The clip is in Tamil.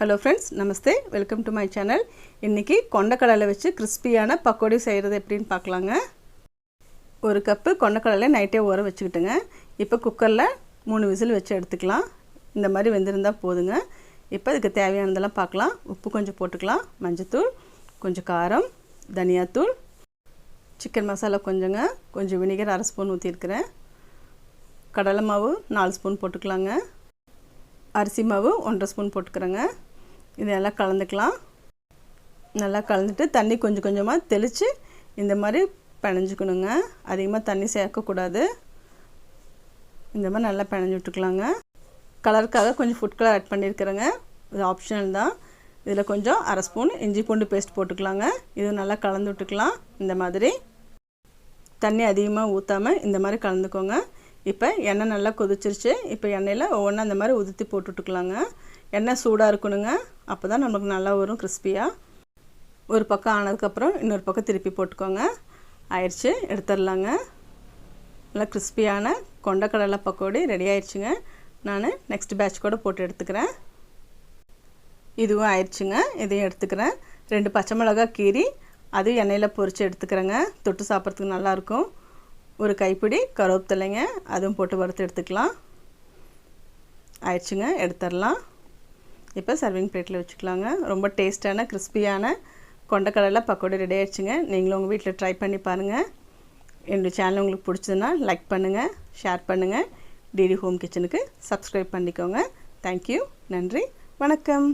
Hello friends namaste welcome to my channel இன்றைக்கி கொண்டக்கடலை வச்சு கிறிஸ்பியான பக்கோடி செய்கிறது எப்படின்னு பார்க்கலாங்க. ஒரு கப்பு கொண்டக்கடலை நைட்டே ஊற வச்சுக்கிட்டுங்க. இப்போ குக்கரில் மூணு விசில் வச்சு எடுத்துக்கலாம். இந்த மாதிரி வெந்திருந்தால் போதுங்க. இப்போ இதுக்கு தேவையானதெல்லாம் பார்க்கலாம். உப்பு கொஞ்சம் போட்டுக்கலாம். மஞ்சத்தூள் கொஞ்சம் காரம் தனியாத்தூள் சிக்கன் மசாலா கொஞ்சங்க கொஞ்சம் வினிகர் அரை ஸ்பூன் ஊற்றிருக்கிறேன் கடலை மாவு நாலு ஸ்பூன் போட்டுக்கலாங்க. அரிசி மாவு ஒன்றரை ஸ்பூன் போட்டுக்கிறேங்க. இதெல்லாம் கலந்துக்கலாம். நல்லா கலந்துட்டு தண்ணி கொஞ்சம் கொஞ்சமாக தெளித்து இந்த மாதிரி பிணைஞ்சிக்கணுங்க அதிகமாக தண்ணி சேர்க்கக்கூடாது. இந்த மாதிரி நல்லா பிணைஞ்சு விட்டுக்கலாங்க. கலருக்காக கொஞ்சம் ஃபுட் கலர் ஆட் பண்ணியிருக்கிறேங்க. இது ஆப்ஷனல் தான். இதில் கொஞ்சம் அரை ஸ்பூன் இஞ்சி பூண்டு பேஸ்ட் போட்டுக்கலாங்க. இது நல்லா கலந்து விட்டுக்கலாம். இந்த மாதிரி தண்ணி அதிகமாக ஊற்றாமல் இந்த மாதிரி கலந்துக்கோங்க. இப்போ எண்ணெய் நல்லா கொதிச்சிருச்சு. இப்போ எண்ணெயில் ஒவ்வொன்றா அந்த மாதிரி உதுத்தி போட்டுட்டுக்கலாங்க எண்ணெய் சூடாக இருக்கணுங்க. அப்போ தான் நமக்கு நல்லா வரும் கிறிஸ்பியாக ஒரு பக்கம் ஆனதுக்கப்புறம் இன்னொரு பக்கம் திருப்பி போட்டுக்கோங்க. ஆயிடுச்சு எடுத்துடலாங்க. நல்லா கிறிஸ்பியான கொண்டக்கடலை பக்கோடி ரெடி ஆயிடுச்சுங்க. நான் நெக்ஸ்ட் பேட்ச் கூட போட்டு எடுத்துக்கிறேன். இதுவும் ஆயிடுச்சுங்க. இதையும் எடுத்துக்கிறேன். ரெண்டு பச்சை மிளகா கீரி அது எண்ணெயில் பொரித்து எடுத்துக்கிறேங்க. தொட்டு சாப்பிட்றதுக்கு நல்லாயிருக்கும் ஒரு கைப்பிடி கருவேப்பிலைங்க அதுவும் போட்டு வறுத்து எடுத்துக்கலாம். ஆயிடுச்சுங்க எடுத்துடலாம். இப்போ சர்விங் பிளேட்டில் வச்சுக்கலாங்க. ரொம்ப டேஸ்ட்டான கிறிஸ்பியான கொண்டக்கடலை பக்கோடை ரெடி ஆயிடுச்சுங்க. நீங்களும் உங்கள் வீட்டில் ட்ரை பண்ணி பாருங்கள் என்னுடைய சேனல் உங்களுக்கு பிடிச்சதுன்னா லைக் பண்ணுங்கள் ஷேர் பண்ணுங்கள் டிடி ஹோம் கிச்சனுக்கு சப்ஸ்கிரைப் பண்ணிக்கோங்க. தேங்க்யூ நன்றி. வணக்கம்.